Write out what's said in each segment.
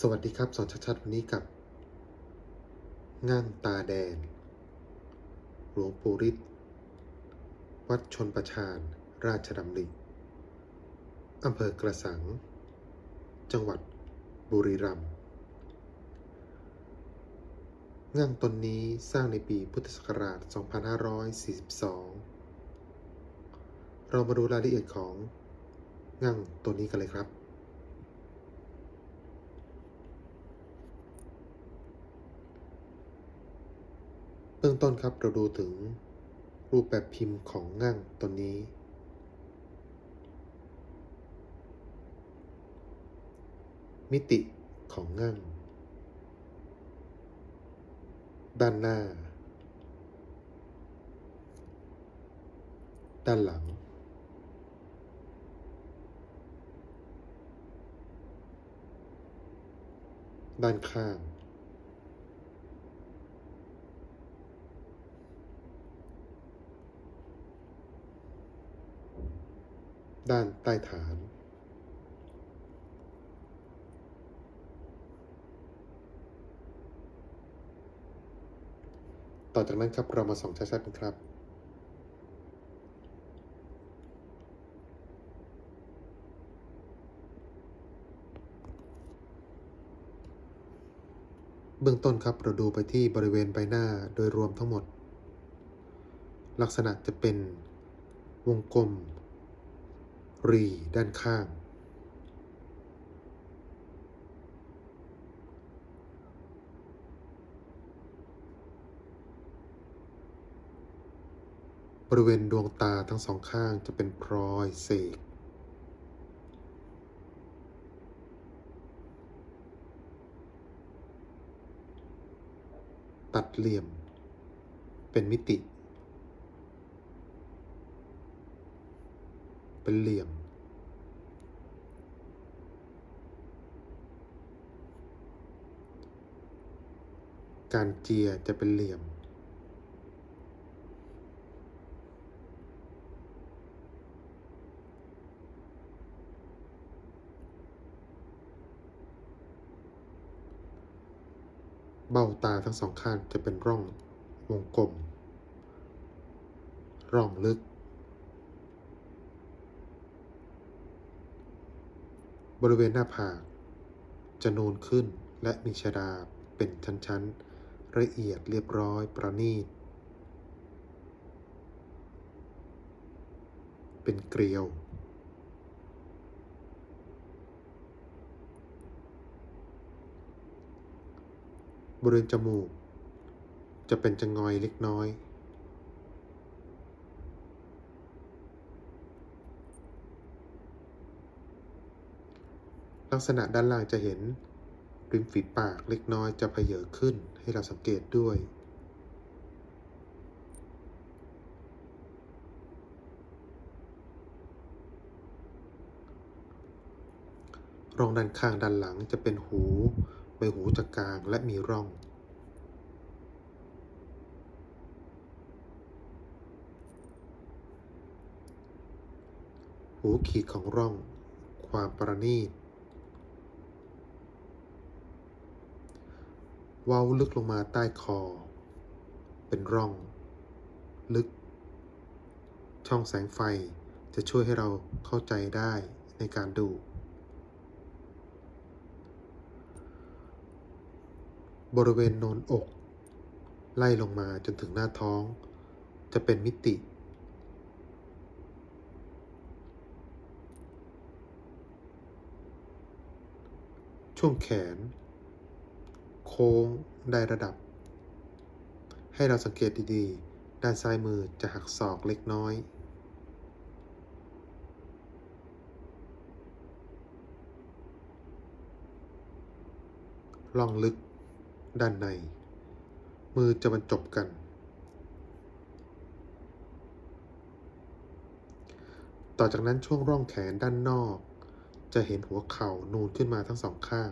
สวัสดีครับ สอนชัดๆวันนี้กับง่างตาแดงหลวงปู่ฤทธิ์วัดชนประชานราชดำริอำเภอกระสัง จังหวัดบุรีรัมย์ง่างตนนี้สร้างในปีพุทธศักราช 2542 เรามาดูรายละเอียดของง่างตัวนี้กันเลยครับ เบื้องต้นครับเราดูถึงรูปแบบพิมพ์ของง่างตัวนี้ มิติของง่างด้านหน้า ด้านหลัง ด้านข้าง ด้านใต้ฐาน ต่อจากนั้นครับเรามาส่องชัดๆกันครับเบื้องต้นครับเราดูไปที่บริเวณใบหน้าโดยรวมทั้งหมด ลักษณะจะเป็นวงกลม รีด้านข้าง บริเวณดวงตาทั้งสองข้างจะเป็นพลอยเสกตัดเหลี่ยม เป็นมิติ เป็นเหลี่ยม การเจียจะเป็นเหลี่ยม เบ้าตาทั้งสองข้างจะเป็นร่องวงกลม ร่องลึก บริเวณหน้าผากจะนูนขึ้นและมีชดาเป็นชั้นๆ ละเอียดเรียบร้อยประณีต เป็นเกลียว บริเวณจมูก จะเป็นจะงอยเล็กน้อย ลักษณะด้านล่างจะเห็น ริมฝีปากเล็กน้อยจะเพเยอขึ้นให้เราสังเกตด้วย ร่องด้านข้างด้านหลังจะเป็นหูใบหูจะกลางและมีร่องหูขีดของร่อง ความประณีต เว้าลึกลงมาใต้คอ เป็นร่อง ลึก ช่องแสงไฟจะช่วยให้เราเข้าใจได้ในการดู บริเวณโนนอก ไล่ลงมาจนถึงหน้าท้อง จะเป็นมิติช่วงแขน ค้งได้ระดับ ให้เราสังเกตดีๆ ด้านซ้ายมือจะหักศอกเล็กน้อย ล่องลึก ด้านใน มือจะบรรจบกัน ต่อจากนั้นช่วงร่องแขนด้านนอก จะเห็นหัวเข่านูนขึ้นมาทั้งสองข้าง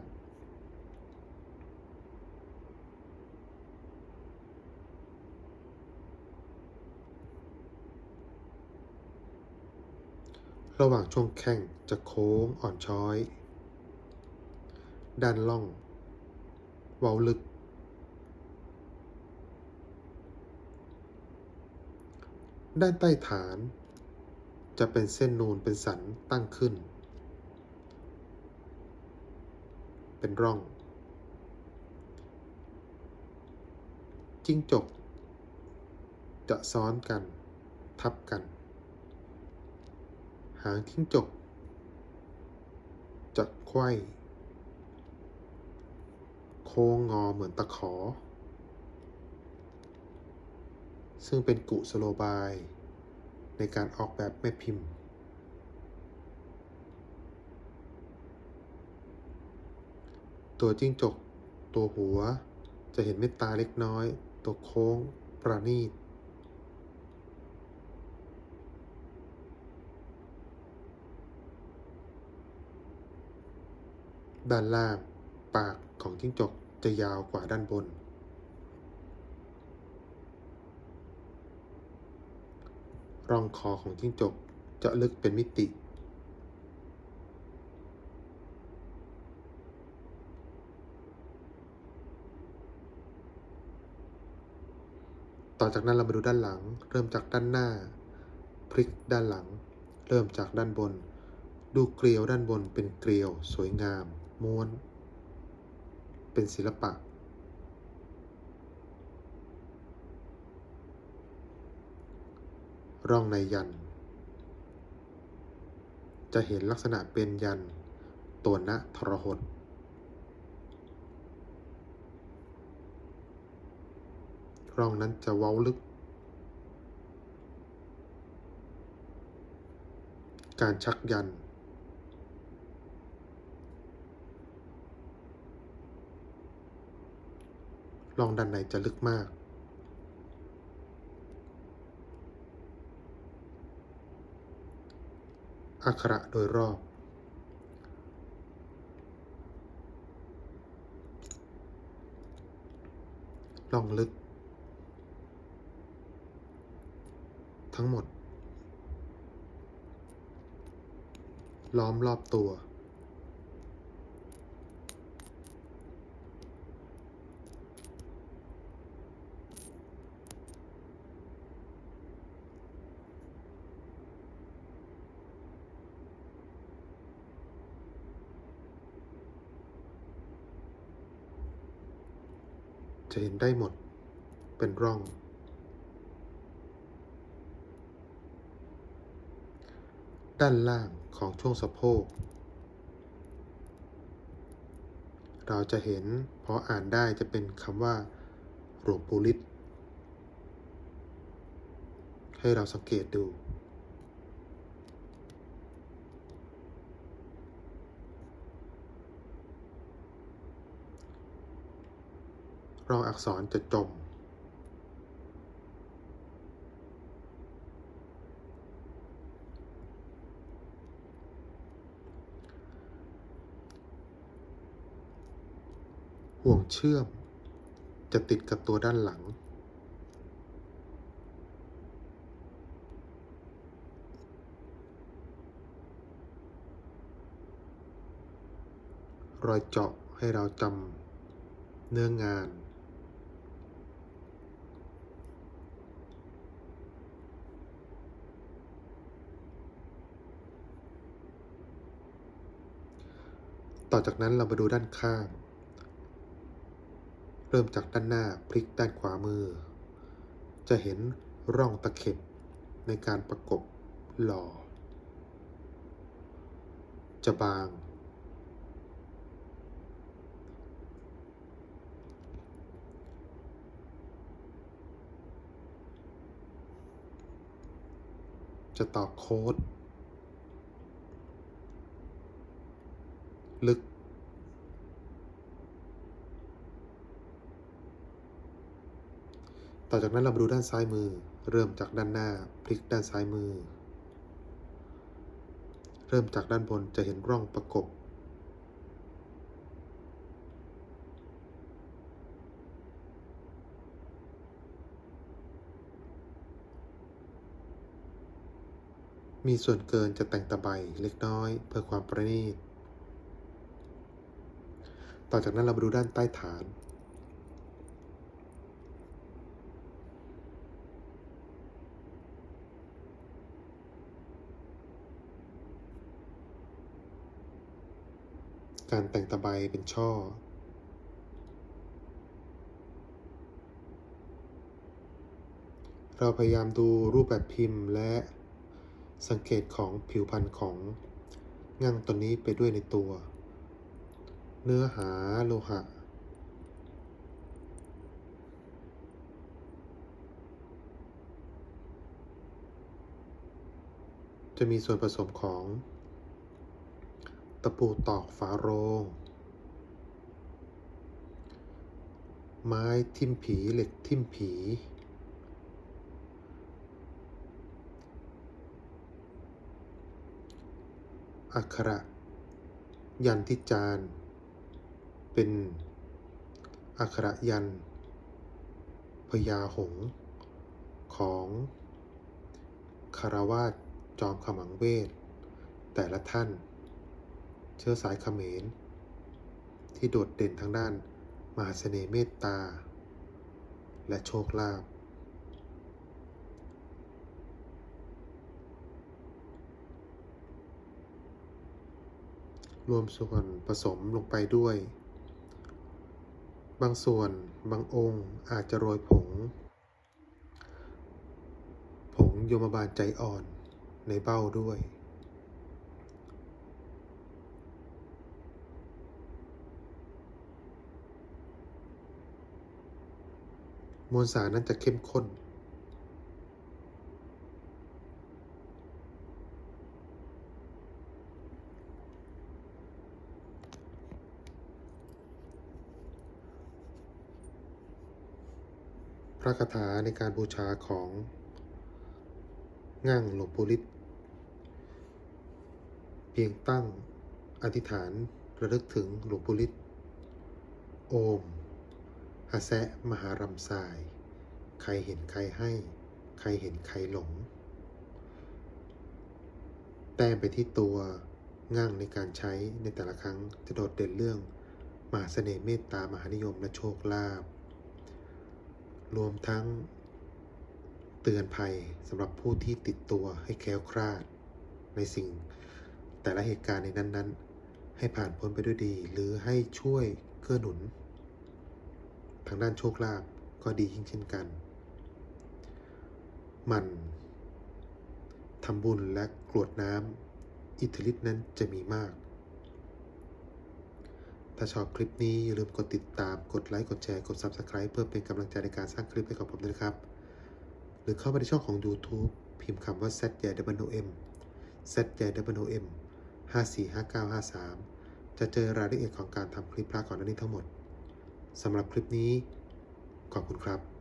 ระหว่างช่วงแข้งจะโค้งอ่อนช้อย ด้านล่อง เว้าลึก ด้านใต้ฐาน จะเป็นเส้นนูนเป็นสันตั้งขึ้น เป็นร่อง จิ้งจก จะซ้อนกัน ทับกัน หางจิ้งจกจะไข้โค้งงอเหมือนตะขอ ซึ่งเป็นกุสโลบาย ในการออกแบบแม่พิมพ์ ตัวจิ้งจก ตัวหัวจะเห็นเม็ดตาเล็กน้อย ตัวโค้งประณีต ด้านล่าง ปากของจิ้งจกจะยาวกว่าด้านบน ร่องคอของจิ้งจกจะลึกเป็นมิติ ต่อจากนั้นเรามาดูด้านหลัง เริ่มจากด้านหน้า พลิกด้านหลัง เริ่มจากด้านบน ดูเกลียวด้านบนเป็นเกลียวสวยงาม ม้วน เป็นศิลปะ ร่องในยัน จะเห็นลักษณะเป็นยันตัวณทรหดร่องนั้นจะเว้าลึก การชักยัน ร่องด้านในจะลึกมาก อักขระโดยรอบ ลองลึก ทั้งหมด ล้อมรอบตัว จะเห็นได้หมด เป็นร่อง ด้านล่างของช่วงสะโพก เราจะเห็นพออ่านได้จะเป็นคำว่าหลวงปูลิตให้เราสังเกตดู รองอักษรจะจม ห่วงเชื่อม จะติดกับตัวด้านหลัง รอยเจาะให้เราจำเนื้องาน ต่อจากนั้นเรามาดูด้านข้าง เริ่มจากด้านหน้าพลิกด้านขวามือ จะเห็นร่องตะเข็บในการประกบหล่อ จะบาง จะต่อโค้ด ลึก ต่อจากนั้นเรามาดูด้านซ้ายมือ เริ่มจากด้านหน้าพลิกด้านซ้ายมือ เริ่มจากด้านบนจะเห็นร่องประกบ มีส่วนเกินจะแต่งตะไบเล็กน้อยเพื่อความประณีต ต่อจากนั้นเรามาดูด้านใต้ฐาน การแต่งตะไบเป็นช่อเราพยายามดูรูปแบบพิมพ์และสังเกตของผิวพรรณของงั่งตัวนี้ไปด้วยในตัว เนื้อหาโลหะ จะมีส่วนผสมของ ตะปูตอกฝาโรง ไม้ทิ่มผีเหล็กทิ่มผี อักขระ ยันทิจาร์ เป็นอักขระยันพญาหงส์ของคารวาสจอมขมังเวท แต่ละท่าน เชื้อสายเขมร ที่โดดเด่นทางด้านมหาเสน่ห์เมตตา และโชคลาภรวมส่วนผสมลงไปด้วย บางส่วนบางองค์อาจจะโรยผง ผงโยมบาลใจอ่อนในเบ้าด้วย มวลสารนั้นจะเข้มข้น พ ระคาถาในการบูชาของง่างหลวงปู่ฤทธิ์เพียงตั้งอธิษฐานระลึกถึงหลวงปู่ฤทธิ์โอมฮะแซะมหารำสาย ใครเห็นใครให้ ใครเห็นใครหลง แต้มไปที่ตัวง่างในการใช้ในแต่ละครั้งจะโดดเด่นเรื่องมหาเสน่ห์เมตตามหานิยมและโชคลาภ รวมทั้งเตือนภัยสำหรับผู้ที่ติดตัวให้แคล้วคลาด ในสิ่งแต่ละเหตุการณ์ในนั้น ๆ ให้ผ่านพ้นไปด้วยดี หรือให้ช่วยเกื้อหนุน ทางด้านโชคลาภก็ดียิ่งเช่นกัน มันทำบุญและกรวดน้ำอิทธิฤทธิ์นั้นจะมีมาก ถ้าชอบคลิปนี้อย่าลืมกดติดตาม กดไลค์ กดแชร์ กด Subscribe เพื่อเป็นกำลังใจในการสร้างคลิปให้กับผมด้วยนะครับ หรือเข้าไปในช่องของ YouTube พิมพ์คำว่า z y w m z y w m 545953 จะเจอรายละเอียดของการทำคลิปพระก่อนหน้านี้ทั้งหมดสำหรับคลิปนี้ ขอบคุณครับ